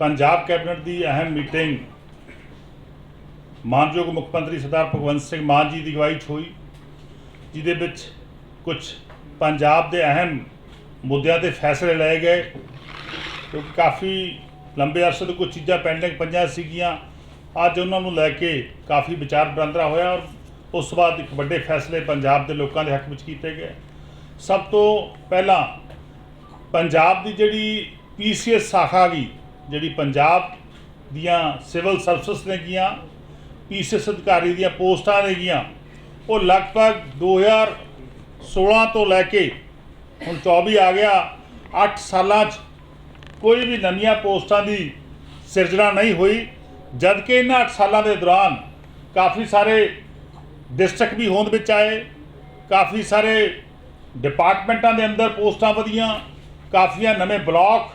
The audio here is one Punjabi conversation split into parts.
ਪੰਜਾਬ ਕੈਬਨਿਟ ਦੀ ਅਹਿਮ ਮੀਟਿੰਗ ਮਾਨਯੋਗ ਮੁੱਖ ਮੰਤਰੀ ਸਰਦਾਰ ਭਗਵੰਤ ਸਿੰਘ ਮਾਨ ਜੀ ਦੀ ਅਗਵਾਈ 'ਚ ਹੋਈ, ਜਿਹਦੇ ਵਿੱਚ ਕੁਝ ਪੰਜਾਬ ਦੇ ਅਹਿਮ ਮੁੱਦਿਆਂ ਤੇ ਫੈਸਲੇ ਲਏ ਗਏ, ਕਿਉਂਕਿ ਕਾਫੀ ਲੰਬੇ ਅਰਸੇ ਤੋਂ ਕੁਝ ਚੀਜ਼ਾਂ ਪੈਂਡਿੰਗ ਪਈਆਂ ਸੀਗੀਆਂ। ਅੱਜ ਉਹਨਾਂ ਨੂੰ ਲੈ ਕੇ ਕਾਫੀ ਵਿਚਾਰ ਵਟਾਂਦਰਾ ਹੋਇਆ ਔਰ ਉਸ ਤੋਂ ਬਾਅਦ ਇੱਕ ਵੱਡੇ ਫੈਸਲੇ ਪੰਜਾਬ ਦੇ ਲੋਕਾਂ ਦੇ ਹੱਕ ਵਿੱਚ ਕੀਤੇ ਗਏ। ਸਭ ਤੋਂ ਪਹਿਲਾਂ ਪੰਜਾਬ ਦੀ ਜਿਹੜੀ ਪੀਸੀਐਸ ਸ਼ਾਖਾ ਗਈ ਜਿਹੜੀ ਪੰਜਾਬ ਦੀਆਂ ਸਿਵਲ ਸਰਵਿਸਿਜ਼ ਨੇ ਗੀਆਂ, ਪੀਸੀਐਸ ਅਧਿਕਾਰੀ ਦੀਆਂ ਪੋਸਟਾਂ ਨੇਗੀਆਂ ਉਹ ਲਗਭਗ 2016 ਤੋਂ ਲੈ ਕੇ ਹੁਣ 24 ਆ ਗਿਆ 8 ਸਾਲਾਂ 'ਚ ਕੋਈ ਵੀ ਨਵੀਆਂ ਪੋਸਟਾਂ ਦੀ ਸਿਰਜਣਾ ਨਹੀਂ ਹੋਈ ਜਦ ਕਿ ਇਹਨਾਂ 8 ਸਾਲਾਂ ਦੇ ਦੌਰਾਨ ਕਾਫੀ ਸਾਰੇ ਡਿਸਟ੍ਰਿਕਟ ਵੀ ਹੋਂਦ ਵਿੱਚ ਆਏ, ਕਾਫੀ ਸਾਰੇ ਡਿਪਾਰਟਮੈਂਟਾਂ ਦੇ ਅੰਦਰ ਪੋਸਟਾਂ ਵਧੀਆਂ, ਕਾਫੀਆਂ ਨਵੇਂ ਬਲਾਕ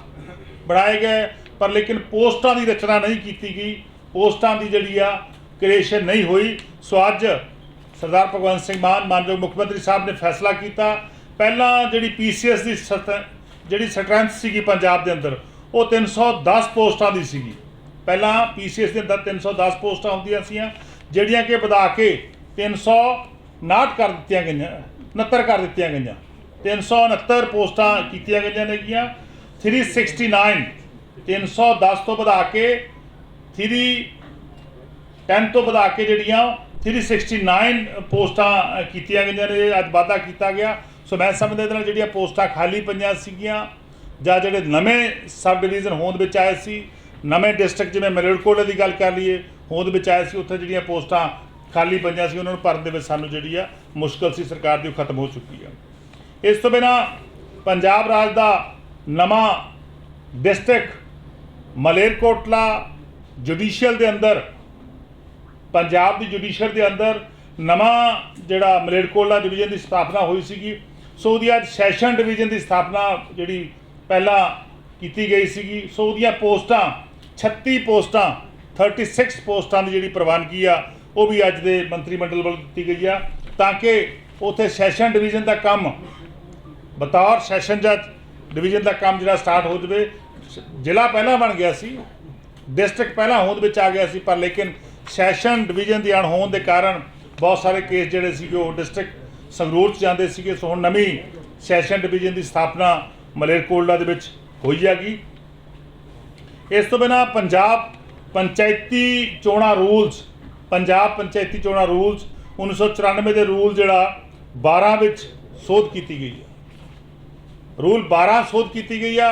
ਬਣਾਏ ਗਏ ਪਰ ਲੇਕਿਨ ਪੋਸਟਾਂ ਦੀ ਰਚਨਾ ਨਹੀਂ ਕੀਤੀ ਗਈ। ਪੋਸਟਾਂ ਦੀ ਜਿਹੜੀ ਆ ਕ੍ਰੀਏਸ਼ਨ ਨਹੀਂ ਹੋਈ। ਸੋ ਅੱਜ ਸਰਦਾਰ ਭਗਵੰਤ ਸਿੰਘ ਮਾਨ, ਮਾਨਯੋਗ ਮੁੱਖ ਮੰਤਰੀ ਸਾਹਿਬ ਨੇ ਫੈਸਲਾ ਕੀਤਾ। ਪਹਿਲਾਂ ਜਿਹੜੀ ਪੀਸੀਐਸ ਦੀ ਸਤ- ਜਿਹੜੀ ਸਟਰੈਂਥ ਸੀਗੀ ਪੰਜਾਬ ਦੇ ਅੰਦਰ, ਉਹ 310 ਪੋਸਟਾਂ ਦੀ ਸੀਗੀ। ਪਹਿਲਾਂ ਪੀਸੀਐਸ ਦੇ ਅੰਦਰ 310 ਪੋਸਟਾਂ ਹੁੰਦੀਆਂ ਸੀਆਂ, ਜਿਹੜੀਆਂ ਕਿ ਵਧਾ ਕੇ 359 ਕਰ ਦਿੱਤੀਆਂ ਗਈਆਂ 69 ਕਰ ਦਿੱਤੀਆਂ ਗਈਆਂ। 369 ਪੋਸਟਾਂ ਕੀਤੀਆਂ ਗਈਆਂ ਨੇਗੀਆਂ। 369 310 ਤੋਂ ਵਧਾ ਕੇ 3 10 ਤੋਂ ਵਧਾ ਕੇ ਜਿਹੜੀਆਂ 369 ਪੋਸਟਾਂ ਕੀਤੀਆਂ ਗਈਆਂ ਨੇ ਅੱਜ ਵਾਧਾ ਕੀਤਾ ਗਿਆ। ਸੋ ਮੈਂ ਸਮਝਦਾ ਇਹਦੇ ਨਾਲ ਜਿਹੜੀਆਂ ਪੋਸਟਾਂ ਖਾਲੀ ਪਈਆਂ ਸੀਗੀਆਂ ਜਾਂ ਜਿਹੜੇ ਨਵੇਂ ਸਬ ਡਿਵੀਜ਼ਨ ਹੋਂਦ ਵਿੱਚ ਆਏ ਸੀ, ਨਵੇਂ ਡਿਸਟ੍ਰਿਕਟ ਜਿਵੇਂ ਮਲੇਰਕੋਟਲਾ ਦੀ ਗੱਲ ਕਰ ਲਈਏ, ਹੋਂਦ ਵਿੱਚ ਆਏ ਸੀ, ਉੱਥੇ ਜਿਹੜੀਆਂ ਪੋਸਟਾਂ ਖਾਲੀ ਪਈਆਂ ਸੀ, ਉਹਨਾਂ ਨੂੰ ਭਰਨ ਦੇ ਵਿੱਚ ਸਾਨੂੰ ਜਿਹੜੀ ਆ ਮੁਸ਼ਕਲ ਸੀ, ਸਰਕਾਰ ਦੀ ਉਹ ਖਤਮ ਹੋ ਚੁੱਕੀ ਆ। ਇਸ ਤੋਂ ਬਿਨਾ ਪੰਜਾਬ ਰਾਜ ਦਾ ਨਵਾਂ ਡਿਸਟ੍ਰਿਕਟ ਮਲੇਰਕੋਟਲਾ ਜੁਡੀਸ਼ੀਅਲ ਦੇ ਅੰਦਰ, ਪੰਜਾਬ ਦੀ ਜੁਡੀਸ਼ੀਅਲ ਦੇ ਅੰਦਰ ਨਵਾਂ ਜਿਹੜਾ ਮਲੇਰਕੋਟਲਾ ਡਿਵੀਜ਼ਨ ਦੀ ਸਥਾਪਨਾ ਹੋਈ ਸੀਗੀ। ਸੋ ਉਹਦੀ ਅੱਜ ਸੈਸ਼ਨ ਡਿਵੀਜ਼ਨ ਦੀ ਸਥਾਪਨਾ ਜਿਹੜੀ ਪਹਿਲਾਂ ਕੀਤੀ ਗਈ ਸੀਗੀ। ਸੋ ਉਹਦੀਆਂ ਪੋਸਟਾਂ 36 ਪੋਸਟਾਂ 36 ਪੋਸਟਾਂ ਦੀ ਜਿਹੜੀ ਪ੍ਰਵਾਨਗੀ ਆ, ਉਹ ਵੀ ਅੱਜ ਦੇ ਮੰਤਰੀ ਮੰਡਲ ਵੱਲੋਂ ਦਿੱਤੀ ਗਈ ਆ। ਤਾਂ ਕਿ ਉਥੇ ਸੈਸ਼ਨ ਡਿਵੀਜ਼ਨ ਦਾ ਕੰਮ, ਬਤੌਰ ਸੈਸ਼ਨ ਜੱਜ ਡਿਵੀਜ਼ਨ ਦਾ ਕੰਮ ਜਿਹੜਾ ਸਟਾਰਟ ਹੋ ਜਵੇ। ਜ਼ਿਲ੍ਹਾ ਪਹਿਲਾਂ ਬਣ ਗਿਆ ਸੀ ਡਿਸਟ੍ਰਿਕਟ ਪਹਿਲਾਂ ਹੋਂਦ ਵਿੱਚ ਆ ਗਿਆ ਸੀ, ਪਰ ਲੇਕਿਨ ਸੈਸ਼ਨ ਡਿਵੀਜ਼ਨ ਦੀ ਅਣਹੋਣ ਦੇ ਕਾਰਨ ਬਹੁਤ ਸਾਰੇ ਕੇਸ ਜਿਹੜੇ ਸੀਗੇ ਉਹ ਡਿਸਟ੍ਰਿਕਟ ਸੰਗਰੂਰ ਚ ਜਾਂਦੇ ਸੀਗੇ। ਸੋ ਹੁਣ ਨਵੀਂ ਸੈਸ਼ਨ ਡਿਵੀਜ਼ਨ ਦੀ ਸਥਾਪਨਾ ਮਲੇਰਕੋਟਲਾ ਦੇ ਵਿੱਚ ਹੋਈ ਹੈਗੀ। ਇਸ ਤੋਂ ਬਿਨਾ ਪੰਜਾਬ ਪੰਚਾਇਤੀ ਚੋਣਾਂ ਰੂਲਸ ਪੰਜਾਬ ਪੰਚਾਇਤੀ ਚੋਣਾਂ ਰੂਲਸ 1994 ਦੇ ਰੂਲ ਜਿਹੜਾ 12 ਵਿੱਚ ਸੋਧ ਕੀਤੀ ਗਈ ਹੈ। ਰੂਲ 12 ਸੋਧ ਕੀਤੀ ਗਈ ਆ।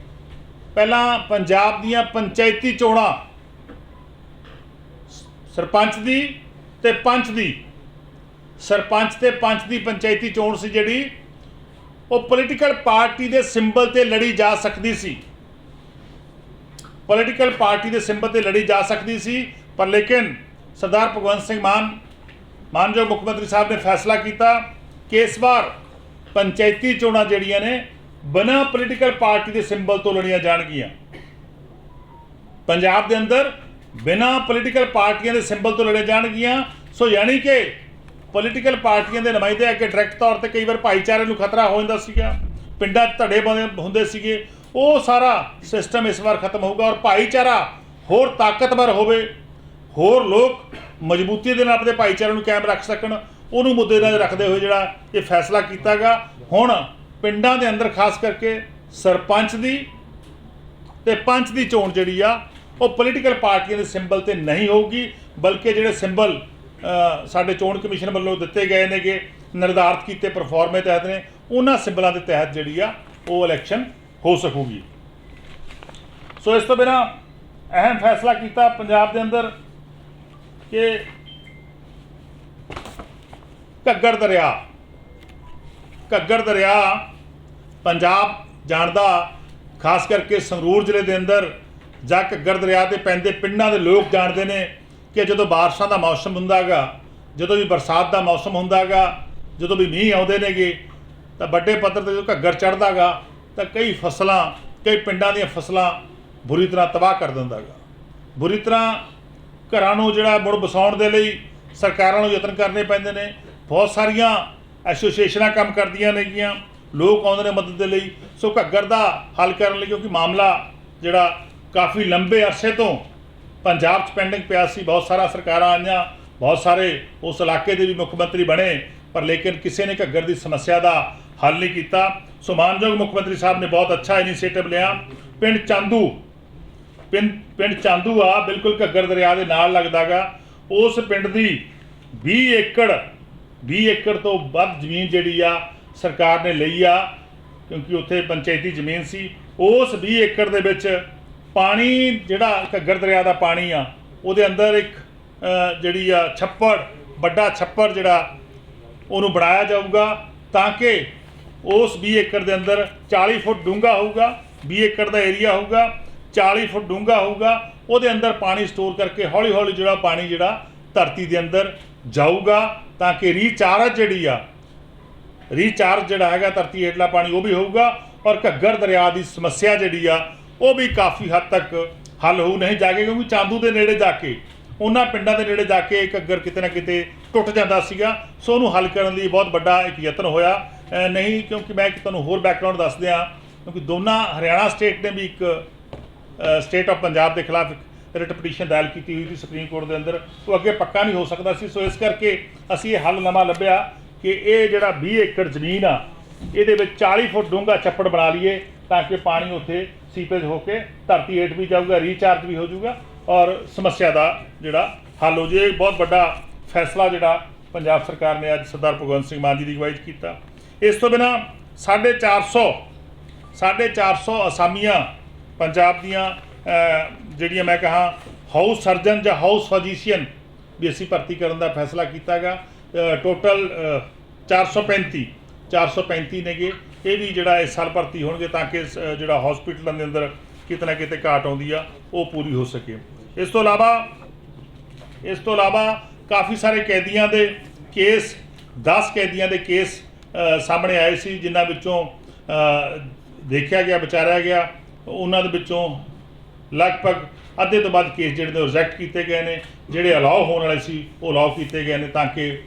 ਪਹਿਲਾਂ ਪੰਜਾਬ ਦੀਆਂ ਪੰਚਾਇਤੀ ਚੋਣਾਂ, ਸਰਪੰਚ ਦੀ ਤੇ ਪੰਚ ਦੀ। ਸਰਪੰਚ ਤੇ ਪੰਚ ਦੀ ਪੰਚਾਇਤੀ ਚੋਣ ਸੀ ਜਿਹੜੀ, ਉਹ ਪੋਲੀਟੀਕਲ ਪਾਰਟੀ ਦੇ ਸਿੰਬਲ ਤੇ ਲੜੀ ਜਾ ਸਕਦੀ ਸੀ। ਪੋਲੀਟੀਕਲ ਪਾਰਟੀ ਦੇ ਸਿੰਬਲ ਤੇ ਲੜੀ ਜਾ ਸਕਦੀ ਸੀ, ਪਰ ਲੇਕਿਨ ਸਰਦਾਰ ਭਗਵੰਤ ਸਿੰਘ ਮਾਨ, ਮਾਨਯੋਗ ਮੁੱਖ ਮੰਤਰੀ ਸਾਹਿਬ ਨੇ ਫੈਸਲਾ ਕੀਤਾ ਕਿ ਇਸ ਵਾਰ ਪੰਚਾਇਤੀ ਚੋਣਾਂ ਜਿਹੜੀਆਂ ਨੇ ਬਿਨਾਂ ਪੋਲੀਟੀਕਲ ਪਾਰਟੀ ਦੇ ਸਿੰਬਲ ਤੋਂ ਲੜੀਆਂ ਜਾਣਗੀਆਂ। ਪੰਜਾਬ ਦੇ ਅੰਦਰ ਬਿਨਾਂ ਪੋਲੀਟੀਕਲ ਪਾਰਟੀਆਂ ਦੇ ਸਿੰਬਲ ਤੋਂ ਲੜੇ ਜਾਣਗੀਆਂ। ਸੋ ਯਾਨੀ ਕਿ ਪੋਲੀਟੀਕਲ ਪਾਰਟੀਆਂ ਦੇ ਨੁਮਾਇੰਦੇ ਆ ਕੇ ਡਾਇਰੈਕਟ ਤੌਰ ਤੇ ਕਈ ਵਾਰ ਭਾਈਚਾਰੇ ਨੂੰ ਖਤਰਾ ਹੋ ਜਾਂਦਾ ਸੀਗਾ। ਪਿੰਡਾਂ 'ਚ ਧੜੇ ਬੰਦੇ ਹੁੰਦੇ ਸੀਗੇ। ਉਹ ਸਾਰਾ ਸਿਸਟਮ ਇਸ ਵਾਰ ਖਤਮ ਹੋਊਗਾ ਔਰ ਭਾਈਚਾਰਾ ਹੋਰ ਤਾਕਤਵਰ ਹੋਵੇ, ਹੋਰ ਲੋਕ ਮਜ਼ਬੂਤੀ ਦੇ ਨਾਲ ਆਪਣੇ ਭਾਈਚਾਰੇ ਨੂੰ ਕਾਇਮ ਰੱਖ ਸਕਣ। ਉਹਨੂੰ ਮੁੱਦੇ ਨਾਲ ਰੱਖਦੇ ਹੋਏ ਜਿਹੜਾ ਇਹ ਫੈਸਲਾ ਕੀਤਾਗਾ ਹੁਣ ਪਿੰਡਾਂ ਦੇ ਅੰਦਰ ਖਾਸ ਕਰਕੇ ਸਰਪੰਚ ਦੀ ਤੇ ਪੰਚ ਦੀ ਚੋਣ ਜਿਹੜੀ ਆ, ਉਹ ਪੋਲੀਟੀਕਲ ਪਾਰਟੀਆਂ ਦੇ ਸਿੰਬਲ ਤੇ ਨਹੀਂ ਹੋਊਗੀ, ਬਲਕਿ ਜਿਹੜੇ ਸਿੰਬਲ ਸਾਡੇ ਚੋਣ ਕਮਿਸ਼ਨ ਵੱਲੋਂ ਦਿੱਤੇ ਗਏ ਨੇਗੇ, ਨਿਰਧਾਰਤ ਕੀਤੇ ਪਰਫਾਰਮੇ ਤਹਿਤ ਨੇ, ਉਹਨਾਂ ਸਿੰਬਲਾਂ ਦੇ ਤਹਿਤ ਜਿਹੜੀ ਆ, ਉਹ ਇਲੈਕਸ਼ਨ ਹੋ ਸਕੂਗੀ। ਸੋ ਇਸ ਤੋਂ ਬਿਨਾ ਅਹਿਮ ਫੈਸਲਾ ਕੀਤਾ ਪੰਜਾਬ ਦੇ ਅੰਦਰ ਕਿ ਘੱਗਰ ਦਰਿਆ ਘੱਗਰ ਦਰਿਆ ਪੰਜਾਬ ਜਾਣਦਾ, ਖਾਸ ਕਰਕੇ ਸੰਗਰੂਰ ਜ਼ਿਲ੍ਹੇ ਦੇ ਅੰਦਰ ਜਾਂ ਘੱਗਰ ਦਰਿਆ ਤੇ ਪੈਂਦੇ ਪਿੰਡਾਂ ਦੇ ਲੋਕ ਜਾਣਦੇ ਨੇ ਕਿ ਜਦੋਂ ਬਾਰਿਸ਼ਾਂ ਦਾ ਮੌਸਮ ਹੁੰਦਾਗਾ ਜਦੋਂ ਵੀ ਬਰਸਾਤ ਦਾ ਮੌਸਮ ਹੁੰਦਾਗਾ ਜਦੋਂ ਵੀ ਮੀਂਹ ਆਉਂਦੇ ਨੇਗੇ, ਤਾਂ ਵੱਡੇ ਪੱਧਰ ਤੇ ਜਦੋਂ ਘੱਗਰ ਚੜਦਾਗਾ ਤਾਂ ਕਈ ਫਸਲਾਂ, ਕਈ ਪਿੰਡਾਂ ਦੀਆਂ ਫਸਲਾਂ ਬੁਰੀ ਤਰ੍ਹਾਂ ਤਬਾਹ ਕਰ ਦਿੰਦਾਗਾ ਬੁਰੀ ਤਰ੍ਹਾਂ ਘਰਾਂ ਨੂੰ ਜਿਹੜਾ ਮੁੜ ਵਸਾਉਣ ਦੇ ਲਈ ਸਰਕਾਰਾਂ ਨੂੰ ਯਤਨ ਕਰਨੇ ਪੈਂਦੇ ਨੇ। ਬਹੁਤ ਸਾਰੀਆਂ ਐਸੋਸੀਏਸ਼ਨਾਂ ਕੰਮ ਕਰਦੀਆਂ ਨੇਗੀਆਂ। ਲੋਕ ਆਉਂਦੇ ਨੇ ਮਦਦ ਦੇ ਲਈ। ਸੋ ਘੱਗਰ ਦਾ ਹੱਲ ਕਰਨ ਲਈ ਕਿਉਂਕਿ ਮਾਮਲਾ ਜਿਹੜਾ ਕਾਫੀ ਲੰਬੇ ਅਰਸੇ ਤੋਂ ਪੰਜਾਬ 'ਚ ਪੈਂਡਿੰਗ ਪਿਆ ਸੀ। ਬਹੁਤ ਸਾਰਾ ਸਰਕਾਰਾਂ ਆਈਆਂ, ਬਹੁਤ ਸਾਰੇ ਉਸ ਇਲਾਕੇ ਦੇ ਵੀ ਮੁੱਖ ਮੰਤਰੀ ਬਣੇ, ਪਰ ਲੇਕਿਨ ਕਿਸੇ ਨੇ ਘੱਗਰ ਦੀ ਸਮੱਸਿਆ ਦਾ ਹੱਲ ਨਹੀਂ ਕੀਤਾ। ਸੋ ਮਾਨਯੋਗ ਮੁੱਖ ਮੰਤਰੀ ਸਾਹਿਬ ਨੇ ਬਹੁਤ ਅੱਛਾ ਇਨੀਸ਼ੀਏਟਿਵ ਲਿਆ। ਪਿੰਡ ਚਾਂਦੂ, ਪਿੰਡ ਪਿੰਡ ਚਾਂਦੂ ਆ, ਬਿਲਕੁਲ ਘੱਗਰ ਦਰਿਆ ਦੇ ਨਾਲ ਲੱਗਦਾਗਾ। ਉਸ ਪਿੰਡ ਦੀ 20 ਏਕੜ 20 ਏਕੜ ਤੋਂ ਵੱਧ ਜ਼ਮੀਨ ਜਿਹੜੀ ਆ ਸਰਕਾਰ ਨੇ ਲਈ ਆ, ਕਿਉਂਕਿ ਉੱਥੇ ਪੰਚਾਇਤੀ ਜ਼ਮੀਨ ਸੀ। ਉਸ 20 ਏਕੜ ਦੇ ਵਿੱਚ ਪਾਣੀ, ਜਿਹੜਾ ਘੱਗਰ ਦਰਿਆ ਦਾ ਪਾਣੀ ਆ, ਉਹਦੇ ਅੰਦਰ ਇੱਕ ਜਿਹੜੀ ਆ ਛੱਪੜ, ਵੱਡਾ ਛੱਪੜ ਜਿਹੜਾ, ਉਹਨੂੰ ਬਣਾਇਆ ਜਾਊਗਾ ਤਾਂ ਕਿ ਉਸ 20 ਏਕੜ ਦੇ ਅੰਦਰ 40 ਫੁੱਟ ਡੂੰਘਾ ਹੋਊਗਾ 20 ਏਕੜ ਦਾ ਏਰੀਆ ਹੋਊਗਾ 40 ਫੁੱਟ ਡੂੰਘਾ ਹੋਊਗਾ, ਉਹਦੇ ਅੰਦਰ ਪਾਣੀ ਸਟੋਰ ਕਰਕੇ ਹੌਲੀ ਹੌਲੀ ਜਿਹੜਾ ਪਾਣੀ ਜਿਹੜਾ ਧਰਤੀ ਦੇ ਅੰਦਰ ਜਾਊਗਾ ਤਾਂ ਕਿ ਰੀਚਾਰਜ ਜਿਹੜੀ ਆ ਰੀਚਾਰਜ ਜਿਹੜਾ ਹੈਗਾ, ਧਰਤੀ ਹੇਠਲਾ ਪਾਣੀ, ਉਹ ਵੀ ਹੋਊਗਾ। ਔਰ ਘੱਗਰ ਦਰਿਆ ਦੀ ਸਮੱਸਿਆ ਜਿਹੜੀ ਆ, ਉਹ ਵੀ ਕਾਫੀ ਹੱਦ ਤੱਕ ਹੱਲ ਹੋ ਨਹੀਂ ਜਾਗੇ, ਕਿਉਂਕਿ ਚਾਂਦੂ ਦੇ ਨੇੜੇ ਜਾ ਕੇ, ਉਹਨਾਂ ਪਿੰਡਾਂ ਦੇ ਨੇੜੇ ਜਾ ਕੇ ਘੱਗਰ ਕਿਤੇ ਨਾ ਕਿਤੇ ਟੁੱਟ ਜਾਂਦਾ ਸੀਗਾ। ਸੋ ਉਹਨੂੰ ਹੱਲ ਕਰਨ ਲਈ ਬਹੁਤ ਵੱਡਾ ਇੱਕ ਯਤਨ ਹੋਇਆ। ਨਹੀਂ, ਕਿਉਂਕਿ ਮੈਂ ਇੱਕ ਤੁਹਾਨੂੰ ਹੋਰ ਬੈਕਗ੍ਰਾਉਂਡ ਦੱਸ ਦਿਆਂ, ਕਿਉਂਕਿ ਦੋਨਾਂ ਹਰਿਆਣਾ ਸਟੇਟ ਨੇ ਵੀ ਇੱਕ ਸਟੇਟ ਆਫ ਪੰਜਾਬ ਦੇ ਖਿਲਾਫ ਇੱਕ ਰਿਟ ਪਟੀਸ਼ਨ ਦਾਇਰ ਕੀਤੀ ਹੋਈ ਸੀ ਸੁਪਰੀਮ ਕੋਰਟ ਦੇ ਅੰਦਰ। ਉਹ ਅੱਗੇ ਪੱਕਾ ਨਹੀਂ ਹੋ ਸਕਦਾ ਸੀ, ਸੋ ਇਸ ਕਰਕੇ ਅਸੀਂ ਇਹ ਹੱਲ ਨਵਾਂ ਲੱਭਿਆ। ਕਿ ਇਹ ਜਿਹੜਾ 20 ਏਕੜ ਜ਼ਮੀਨ ਆ, ਇਹਦੇ ਵਿੱਚ 40 ਫੁੱਟ ਡੂੰਘਾ ਛੱਪੜ ਬਣਾ ਲਈਏ ਤਾਂ ਕਿ ਪਾਣੀ ਉੱਥੇ ਸੀਪੇਜ ਹੋ ਕੇ ਧਰਤੀ ਹੇਠ ਵੀ ਜਾਊਗਾ ਰੀਚਾਰਜ ਵੀ ਹੋ ਜਾਊਗਾ ਔਰ ਸਮੱਸਿਆ ਦਾ ਜਿਹੜਾ ਹੱਲ ਹੋ ਜੇ ਬਹੁਤ ਵੱਡਾ ਫੈਸਲਾ ਜਿਹੜਾ ਪੰਜਾਬ ਸਰਕਾਰ ਨੇ ਅੱਜ ਸਰਦਾਰ ਭਗਵੰਤ ਸਿੰਘ ਮਾਨ ਜੀ ਦੀ ਅਗਵਾਈ 'ਚ ਕੀਤਾ। ਇਸ ਤੋਂ ਬਿਨਾ 450 450 ਅਸਾਮੀਆਂ ਪੰਜਾਬ ਦੀਆਂ ਜਿਹੜੀਆਂ ਮੈਂ ਕਹਾ ਹਾਊਸ ਸਰਜਨ ਜਾਂ ਹਾਊਸ ਫਿਜ਼ੀਸ਼ੀਅਨ ਵੀ ਅਸੀਂ ਭਰਤੀ ਕਰਨ ਦਾ ਫੈਸਲਾ ਕੀਤਾ ਕੀਤਾਗਾ ਟੋਟਲ 435 435 ਨੇਗੇ। ਇਹ ਵੀ ਜਿਹੜਾ ਇਸ ਸਾਲ ਭਰਤੀ ਹੋਣਗੇ ਤਾਂ ਕਿ ਸ- ਜਿਹੜਾ ਹਸਪੀਟਲਾਂ ਦੇ ਅੰਦਰ ਕਿਤੇ ਨਾ ਕਿਤੇ ਘਾਟ ਆਉਂਦੀ ਆ, ਉਹ ਪੂਰੀ ਹੋ ਸਕੇ। ਇਸ ਤੋਂ ਇਲਾਵਾ, ਇਸ ਤੋਂ ਇਲਾਵਾ ਕਾਫੀ ਸਾਰੇ ਕੈਦੀਆਂ ਦੇ ਕੇਸ 10 ਕੈਦੀਆਂ ਦੇ ਕੇਸ ਸਾਹਮਣੇ ਆਏ ਸੀ, ਜਿਨ੍ਹਾਂ ਵਿੱਚੋਂ ਦੇਖਿਆ ਗਿਆ, ਵਿਚਾਰਿਆ ਗਿਆ। ਉਹਨਾਂ ਦੇ ਵਿੱਚੋਂ ਲਗਭਗ ਅੱਧੇ ਤੋਂ ਵੱਧ ਕੇਸ ਜਿਹੜੇ ਨੇ ਰਿਜੈਕਟ ਕੀਤੇ ਗਏ ਨੇ, ਜਿਹੜੇ ਅਲਾਉ ਹੋਣ ਵਾਲੇ ਸੀ, ਉਹ ਅਲਾਉ ਕੀਤੇ ਗਏ ਨੇ ਤਾਂ ਕਿ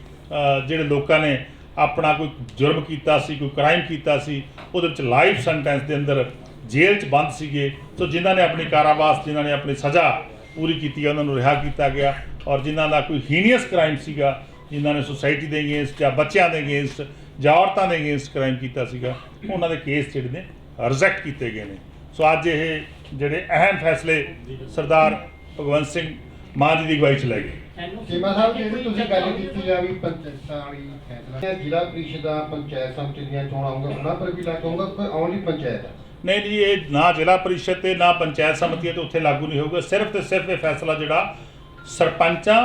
ਜਿਹੜੇ ਲੋਕਾਂ ਨੇ ਆਪਣਾ ਕੋਈ ਜੁਰਮ ਕੀਤਾ ਸੀ, ਕੋਈ ਕ੍ਰਾਈਮ ਕੀਤਾ ਸੀ, ਉਹਦੇ ਵਿੱਚ ਲਾਈਫ ਸੈਂਟੈਂਸ ਦੇ ਅੰਦਰ ਜੇਲ੍ਹ 'ਚ ਬੰਦ ਸੀਗੇ। ਸੋ ਜਿਨ੍ਹਾਂ ਨੇ ਆਪਣੀ ਕਾਰਾਵਾਸ, ਜਿਨ੍ਹਾਂ ਨੇ ਆਪਣੀ ਸਜ਼ਾ ਪੂਰੀ ਕੀਤੀ ਹੈ ਉਹਨਾਂ ਨੂੰ ਰਿਹਾ ਕੀਤਾ ਗਿਆ। ਔਰ ਜਿਨ੍ਹਾਂ ਦਾ ਕੋਈ ਹੀਨੀਅਸ ਕ੍ਰਾਈਮ ਸੀਗਾ, ਜਿਨ੍ਹਾਂ ਨੇ ਸੁਸਾਇਟੀ ਦੇ ਅਗੇਂਸਟ ਜਾਂ ਬੱਚਿਆਂ ਦੇ ਅਗੇਂਸਟ ਜਾਂ ਔਰਤਾਂ ਦੇ ਅਗੇਂਸਟ ਕ੍ਰਾਈਮ ਕੀਤਾ ਸੀਗਾ, ਉਹਨਾਂ ਦੇ ਕੇਸ ਜਿਹੜੇ ਨੇ ਰਿਜੈਕਟ ਕੀਤੇ ਗਏ ਨੇ। ਸੋ ਅੱਜ ਇਹ ਜਿਹੜੇ ਅਹਿਮ ਫੈਸਲੇ ਸਰਦਾਰ ਭਗਵੰਤ ਸਿੰਘ ਮਾਨ ਜੀ ਦੀ ਅਗਵਾਈ 'ਚ ਲਏ ਗਏ। ਸੀਮਾ ਸਾਹਿਬ ਜਿਹੜੀ ਤੁਸੀਂ ਗੱਲ ਕੀਤੀ ਆ ਵੀ ਪੰਚਾਇਤਾਂ ਵਾਲੀ ਫੈਸਲਾ ਜ਼ਿਲ੍ਹਾ ਪ੍ਰੀਸ਼ਦਾਂ ਪੰਚਾਇਤ ਸਮਿਤੀ ਦੀਆਂ ਚੋਣਾਂ ਹੋਊਗਾ ਉਹਨਾਂ ਪਰ ਵੀ ਲਾਗੂ ਹੋਊਗਾ ਕੋਈ ਓਨਲੀ ਪੰਚਾਇਤ ਆ। ਨਹੀਂ ਜੀ ਇਹ ਨਾ ਜ਼ਿਲ੍ਹਾ ਪਰਿਸ਼ਦ ਤੇ ਨਾ ਪੰਚਾਇਤ ਸਮਿਤੀ ਤੇ ਉੱਥੇ ਲਾਗੂ ਨਹੀਂ ਹੋਊਗਾ। ਸਿਰਫ ਤੇ ਸਿਰਫ ਇਹ ਫੈਸਲਾ ਜਿਹੜਾ ਸਰਪੰਚਾਂ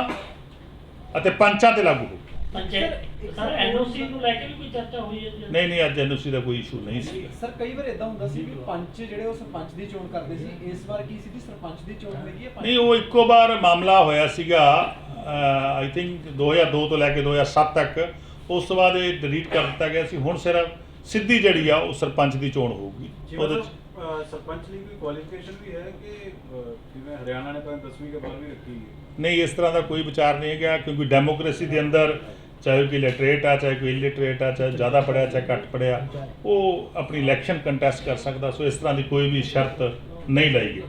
ਅਤੇ ਪੰਚਾਂ ਤੇ ਲਾਗੂ ਹੋਊ ਪੰਚਾਇਤ ਸਰ ਐਨਓਸੀ ਨੂੰ ਲੈ ਕੇ ਵੀ ਕੋਈ ਚਰਚਾ ਹੋਈ ਹੈ ਨਹੀਂ ਨਹੀਂ ਅੱਜ ਐਨਓਸੀ ਦਾ ਕੋਈ ਇਸ਼ੂ ਨਹੀਂ ਸੀ। ਸਰ ਕਈ ਵਾਰ ਇਦਾਂ ਹੁੰਦਾ ਸੀ ਵੀ ਪੰਚ ਜਿਹੜੇ ਉਹ ਸਰਪੰਚ ਦੀ ਚੋਣ ਕਰਦੇ ਸੀ ਇਸ ਵਾਰ ਕੀ ਸੀ ਸਰਪੰਚ ਦੀ ਚੋਣ ਹੋਈ ਹੈ ਪੰਚ ਨਹੀਂ ਉਹ ਇੱਕੋ ਵਾਰ ਮਾਮਲਾ ਹੋਇਆ ਸੀਗਾ ਆਈ ਥਿੰਕ 2002 ਤੋਂ ਲੈ ਕੇ 2007 ਤੱਕ। ਉਸ ਤੋਂ ਬਾਅਦ ਇਹ ਡਿਲੀਟ ਕਰ ਦਿੱਤਾ ਗਿਆ ਸੀ ਹੁਣ ਸਿਰਫ ਸਿੱਧੀ ਜਿਹੜੀ ਆ ਉਹ ਸਰਪੰਚ ਦੀ ਚੋਣ ਹੋਊਗੀ। ਉਹਦੇ ਚ ਸਰਪੰਚ ਲਈ ਕੋਈ ਕੁਆਲੀਫਿਕੇਸ਼ਨ ਵੀ ਹੈ ਕਿ ਜਿਵੇਂ ਹਰਿਆਣਾ ਨੇ ਤਾਂ 10ਵੀਂ ਕੇ ਬਾਅਦ ਵੀ ਰੱਖੀ ਹੈ? ਨਹੀਂ ਇਸ ਤਰ੍ਹਾਂ ਦਾ ਕੋਈ ਵਿਚਾਰ ਨਹੀਂ ਹੈਗਾ ਕਿਉਂਕਿ ਡੈਮੋਕ੍ਰੇਸੀ ਦੇ ਅੰਦਰ ਚਾਹੇ ਕੋਈ ਲਿਟਰੇਟ ਆ ਚਾਹੇ ਕੋਈ ਇਲਿਟਰੇਟ ਆ ਚਾਹੇ ਜ਼ਿਆਦਾ ਪੜਿਆ ਚਾਹੇ ਘੱਟ ਪੜਿਆ ਉਹ ਆਪਣੀ ਇਲੈਕਸ਼ਨ ਕੰਟੈਸਟ ਕਰ ਸਕਦਾ ਸੋ ਇਸ ਤਰ੍ਹਾਂ ਦੀ ਕੋਈ ਵੀ ਸ਼ਰਤ ਨਹੀਂ ਲਾਈ ਗਈ।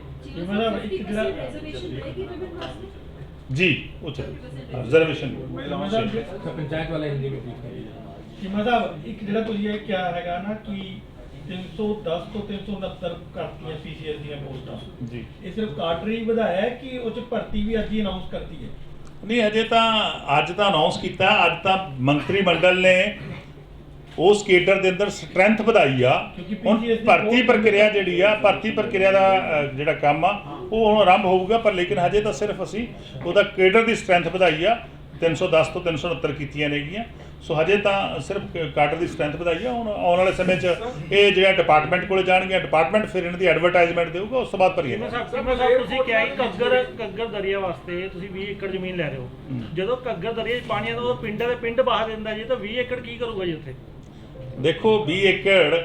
ਜੀ ਉਹ ਚੱਲ ਰਿਜ਼ਰਵੇਸ਼ਨ ਪੰਚਾਇਤ ਵਾਲਾ ਹਿੰਦੀ ਵਿੱਚ ਠੀਕ ਹੈ ਕਿ ਮਤਲਬ ਇੱਕ ਜਿਹੜਾ ਤੁਸੀਂ ਇਹ ਕਿਹਾ ਹੈਗਾ ਨਾ ਕਿ 310 ਤੋਂ 369 ਕਰਤੀਆਂ ਪੀਸੀਐਸ ਦੀਆਂ ਪੋਸਟਾਂ। ਜੀ। ਇਹ ਸਿਰਫ ਕਾਡਰੀ ਵਧਾਇਆ ਹੈ ਕਿ ਉਹ ਚ ਭਰਤੀ ਵੀ ਅੱਜ ਹੀ ਅਨਾਉਂਸ ਕਰਤੀ ਹੈ? ਨਹੀਂ ਅਜੇ ਤਾਂ ਅੱਜ ਤਾਂ ਅਨਾਉਂਸ ਕੀਤਾ ਅੱਜ ਤਾਂ ਮੰਤਰੀ ਮੰਡਲ ਨੇ ਉਸ ਕੇਡਰ ਦੇ ਅੰਦਰ ਸਟਰੈਂਥ ਵਧਾਈ ਆ। ਕਿਉਂਕਿ ਹੁਣ PCS ਦੀ ਭਰਤੀ ਬਹੁਤ- ਪ੍ਰਕਿਰਿਆ ਜਿਹੜੀ ਆ ਭਰਤੀ ਪ੍ਰਕਿਰਿਆ ਦਾ ਜਿਹੜਾ ਕੰਮ ਆ ਉਹ ਹੁਣ ਆਰੰਭ ਹੋਊਗਾ ਪਰ ਲੇਕਿਨ ਹਜੇ ਤਾਂ ਸਿਰਫ ਅਸੀਂ ਉਹਦਾ ਕੇਡਰ ਦੀ ਸਟਰੈਂਥ ਵਧਾਈ ਆ। 310 ਤੋਂ 369 ਕੀਤੀਆਂ ਨੇਗੀਆਂ। ਸੋ ਹਜੇ ਤਾਂ ਸਿਰਫ ਕਾਟਰ ਦੀ ਸਟਰੈਂਥ ਵਧਾਈ ਹੈ ਹੁਣ ਆਉਣ ਵਾਲੇ ਸਮੇਂ 'ਚ ਇਹ ਜਿਹੜਾ ਡਿਪਾਰਟਮੈਂਟ ਕੋਲੇ ਜਾਣਗੇ ਡਿਪਾਰਟਮੈਂਟ ਫਿਰ ਇਹਨਾਂ ਦੀ ਐਡਵਰਟਾਈਜ਼ਮੈਂਟ ਦੇਊਗਾ ਉਸ ਤੋਂ ਬਾਅਦ ਭਰੀਏ ਸਾਹਿਬ ਤੁਸੀਂ ਕਿਹਾ ਕਿ ਘੱਗਰ ਘੱਗਰ ਦਰਿਆ ਵਾਸਤੇ ਤੁਸੀਂ 20 ਏਕੜ ਜ਼ਮੀਨ ਲੈ ਰਹੇ ਹੋ। ਜਦੋਂ ਘੱਗਰ ਦਰਿਆ 'ਚ ਪਾਣੀ ਆਉਂਦਾ ਉਹ ਪਿੰਡਾਂ ਦੇ ਪਿੰਡ ਬਹਾ ਦਿੰਦਾ ਜੀ ਤਾਂ 20 ਏਕੜ ਕੀ ਕਰੂਗਾ ਜੀ ਉੱਥੇ? ਦੇਖੋ 20 ਏਕੜ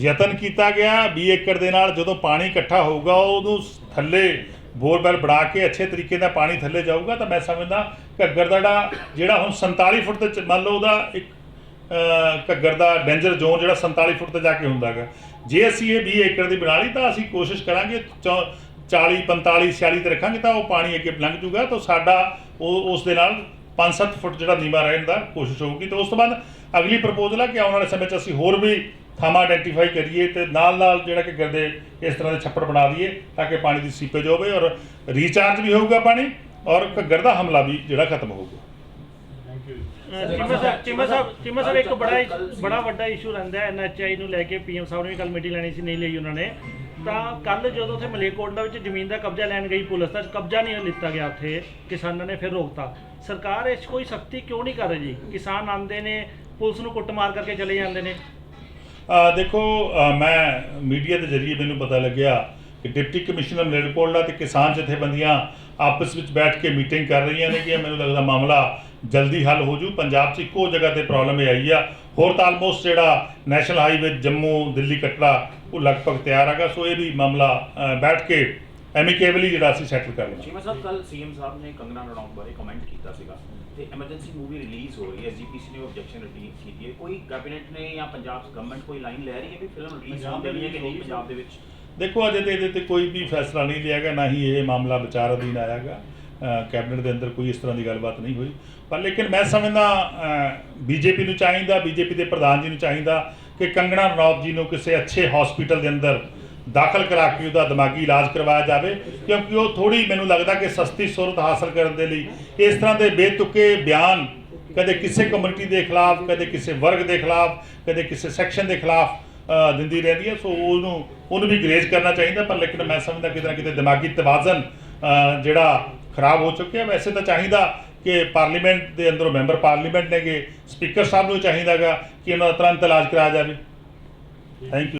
ਯਤਨ ਕੀਤਾ ਗਿਆ 20 ਏਕੜ ਦੇ ਨਾਲ ਜਦੋਂ ਪਾਣੀ ਇਕੱਠਾ ਹੋਊਗਾ ਉਹਨੂੰ ਥੱਲੇ ਬੋਰਵੈਲ ਬਣਾ ਕੇ ਅੱਛੇ ਤਰੀਕੇ ਨਾਲ ਪਾਣੀ ਥੱਲੇ ਜਾਊਗਾ ਤਾਂ ਮੈਂ ਸਮਝਦਾ ਘੱਗਰ ਦਾ ਜਿਹੜਾ ਜਿਹੜਾ ਹੁਣ 47 ਫੁੱਟ ਤੇ ਮੰਨ ਲਓ ਉਹਦਾ ਇੱਕ ਘੱਗਰ ਦਾ ਡੇਂਜਰ ਜ਼ੋਨ ਜਿਹੜਾ 47 ਫੁੱਟ ਤੇ ਜਾ ਕੇ ਹੁੰਦਾ ਹੈਗਾ। ਜੇ ਅਸੀਂ ਇਹ 20 ਏਕੜ ਦੀ ਬਣਾ ਲਈ ਤਾਂ ਅਸੀਂ ਕੋਸ਼ਿਸ਼ ਕਰਾਂਗੇ ਚੌ- 40 45 46 ਤੇ ਰੱਖਾਂਗੇ ਤਾਂ ਉਹ ਪਾਣੀ ਅੱਗੇ ਲੰਘ ਜੂਗਾ ਤਾਂ ਸਾਡਾ ਉਹ, ਉਸ ਦੇ ਨਾਲ 5-7 ਫੁੱਟ ਜਿਹੜਾ ਨੀਵਾ ਰਹਿਣ ਦਾ ਕੋਸ਼ਿਸ਼ ਹੋਊਗੀ। ਤੇ ਉਸ ਤੋਂ ਬਾਅਦ ਅਗਲੀ ਪ੍ਰਪੋਜ਼ਲ ਹੈ ਕਿ ਆਉਣ ਵਾਲੇ ਸਮੇਂ 'ਚ ਅਸੀਂ ਹੋਰ ਵੀ ਥਾਵਾਂ ਆਇਡੈਂਟੀਫਾਈ ਕਰੀਏ ਤੇ ਨਾਲ ਨਾਲ ਜਿਹੜਾ ਕਿ ਗਰਦੇ ਇਸ ਤਰ੍ਹਾਂ ਦੇ ਛੱਪੜ ਬਣਾ ਦਈਏ ਤਾਂ ਕਿ ਪਾਣੀ ਦੀ ਸੀਪੇਜ ਹੋਵੇ ਔਰ ਰੀਚਾਰਜ ਵੀ ਹੋਊਗਾ ਪਾਣੀ। ਔਰ ਘੱਗਰ ਦਾ ਹਮਲਾ ਵੀ ਜਿਹੜਾ ਖਤਮ ਹੋਊਗਾ। ਚਿਮਾ ਸਾਹਿਬ ਚਿਮਾ ਸਾਹਿਬ ਚਿਮਾ ਸਾਹਿਬ ਇੱਕ ਬੜਾ ਬੜਾ ਵੱਡਾ ਇਸ਼ੂ ਰਹਿੰਦਾ ਹੈ ਐਨਐਚਆਈ ਨੂੰ ਲੈ ਕੇ ਪੀਐਮ ਸਾਹਿਬ ਨੇ ਵੀ ਕੱਲ ਮੀਟਿੰਗ ਲੈਣੀ ਸੀ ਨਹੀਂ ਲਈ ਉਹਨਾਂ ਨੇ। ਤਾਂ ਕੱਲ ਜਦੋਂ ਉੱਥੇ ਮਲੇਕੋਟਲਾ ਵਿੱਚ ਜ਼ਮੀਨ ਦਾ ਕਬਜ਼ਾ ਲੈਣ ਗਈ ਪੁਲਿਸ ਤਾਂ ਕਬਜ਼ਾ ਨਹੀਂ ਲਿੱਤਾ ਗਿਆ ਉੱਥੇ ਕਿਸਾਨਾਂ ਨੇ ਫਿਰ ਰੋਕਤਾ। ਸਰਕਾਰ ਇਸ ਕੋਈ ਸਖਤੀ ਕਿਉਂ ਨਹੀਂ ਕਰ ਰਹੀ ਜੀ? ਕਿਸਾਨ ਆਉਂਦੇ ਨੇ ਪੁਲਿਸ ਨੂੰ ਕੁੱਟਮਾਰ ਕਰਕੇ ਚਲੇ ਜਾਂਦੇ ਨੇ। ਦੇਖੋ ਮੈਂ ਮੀਡੀਆ ਦੇ ਜ਼ਰੀਏ ਮੈਨੂੰ ਪਤਾ ਲੱਗਿਆ ਕਿ ਡਿਪਟੀ ਕਮਿਸ਼ਨਰ ਮਲੇਰਕੋਟਲਾ ਤੇ ਕਿਸਾਨ ਜਥੇਬੰਦੀਆਂ ਆਪਸ ਵਿੱਚ ਬੈਠ ਕੇ ਮੀਟਿੰਗ ਕਰ ਰਹੀਆਂ ਨੇ ਕਿ ਮੈਨੂੰ ਲੱਗਦਾ ਮਾਮਲਾ ਜਲਦੀ ਹੱਲ ਹੋ ਜੂ। ਪੰਜਾਬ 'ਚ ਇੱਕੋ ਜਗ੍ਹਾ ਤੇ ਪ੍ਰੋਬਲਮ ਇਹ ਆਈ ਆ। ਹੋਰ ਤਾਂ ਆਲਮੋਸਟ ਜਿਹੜਾ ਨੈਸ਼ਨਲ ਹਾਈਵੇ ਜੰਮੂ ਦਿੱਲੀ ਕਟੜਾ ਉਹ ਲਗਭਗ ਤਿਆਰ ਹੈਗਾ। ਸੋ ਇਹ ਵੀ ਮਾਮਲਾ ਬੈਠ ਕੇ ਐਮੀਕੇਬਲੀ ਜਿਹੜਾ ਅਸੀਂ ਸੈਟਲ ਕਰ ਲੈਣਾ ਸ਼ਿਮਾ ਸਾਹਿਬ ਕੱਲ ਸੀਐਮ ਸਾਹਿਬ ਨੇ ਕੰਗਨਾ ਰਣੌਤ ਬਾਰੇ ਕਮੈਂਟ ਕੀਤਾ ਸੀਗਾ ਤੇ ਐਮਰਜੈਂਸੀ ਮੂਵੀ ਰਿਲੀਜ਼ ਹੋ ਰਹੀ ਹੈ। ਐਸਜੀਪੀਸੀ ਨੇ ਆਬਜੈਕਸ਼ਨ ਰਿਲੀਜ਼ ਕੀਤੀ ਹੈ। ਕੋਈ ਕੈਬਨਿਟ ਨੇ ਜਾਂ ਪੰਜਾਬ ਗਵਰਨਮੈਂਟ ਕੋਈ ਲਾਈਨ ਲੈ ਰਹੀ ਹੈ ਵੀ ਫਿਲਮ ਰਿਲੀਜ਼ ਹੋਣ ਹੈ ਕਿ ਨਹੀਂ ਪੰਜਾਬ ਦੇ ਵਿੱਚ? ਦੇਖੋ, ਅਜੇ ਤੇ ਇਹਦੇ ਤੇ ਕੋਈ ਵੀ ਫੈਸਲਾ ਨਹੀਂ ਲਿਆ ਗਿਆ, ਨਾ ਹੀ ਇਹ ਮਾਮਲਾ ਵਿਚਾਰ ਅਧੀਨ ਆਇਆਗਾ ਕੈਬਨਿਟ ਦੇ ਅੰਦਰ ਕੋਈ ਇਸ ਤਰ੍ਹਾਂ ਦੀ ਗੱਲਬਾਤ ਨਹੀਂ ਹੋਈ। ਪਰ ਲੇਕਿਨ ਮੈਂ ਸਮਝਦਾ ਬੀਜੇਪੀ ਨੂੰ ਚਾਹੀਦਾ, ਬੀਜੇਪੀ ਦੇ ਪ੍ਰਧਾਨ ਜੀ ਨੂੰ ਚਾਹੀਦਾ ਕਿ ਕੰਗਣਾ ਰਣੌਤ ਜੀ ਨੂੰ ਕਿਸੇ ਅੱਛੇ ਹਸਪੀਟਲ ਦੇ ਅੰਦਰ ਦਾਖਲ ਕਰਾ ਕੇ ਉਹਦਾ ਦਿਮਾਗੀ ਇਲਾਜ ਕਰਵਾਇਆ ਜਾਵੇ, ਕਿਉਂਕਿ ਉਹ ਥੋੜੀ ਮੈਨੂੰ ਲੱਗਦਾ ਕਿ ਸਸਤੀ ਸੁਰਤ ਹਾਸਲ ਕਰਨ ਦੇ ਲਈ ਇਸ ਤਰ੍ਹਾਂ ਦੇ ਬੇਤੁਕੇ ਬਿਆਨ ਕਦੇ ਕਿਸੇ ਕਮਿਊਨਿਟੀ ਦੇ ਖਿਲਾਫ, ਕਦੇ ਕਿਸੇ ਵਰਗ ਦੇ ਖਿਲਾਫ, ਕਦੇ ਕਿਸੇ ਸੈਕਸ਼ਨ ਦੇ ਖਿਲਾਫ ਦਿੰਦੀ ਰਹਿੰਦੀ ਹੈ। ਸੋ ਉਹਨੂੰ ਉਹਨੂੰ ਵੀ ਗਰੇਜ਼ ਕਰਨਾ ਚਾਹੀਦਾ, ਪਰ ਲੇਕਿਨ ਮੈਂ ਸਮਝਦਾ ਕਿਤੇ ਨਾ ਕਿਤੇ ਦਿਮਾਗੀ ਤਵਾਜ਼ਨ ਜਿਹੜਾ ਖਰਾਬ ਹੋ ਚੁੱਕਿਆ। ਵੈਸੇ ਤਾਂ ਚਾਹੀਦਾ ਕਿ ਪਾਰਲੀਮੈਂਟ ਦੇ ਅੰਦਰੋਂ ਮੈਂਬਰ ਪਾਰਲੀਮੈਂਟ ਨੇਗੇ। ਸਪੀਕਰ ਸਾਹਿਬ ਨੂੰ ਚਾਹੀਦਾਗਾ ਕਿ ਉਹਨਾਂ ਦਾ ਤੁਰੰਤ ਇਲਾਜ ਕਰਾਇਆ ਜਾਵੇ। Thank you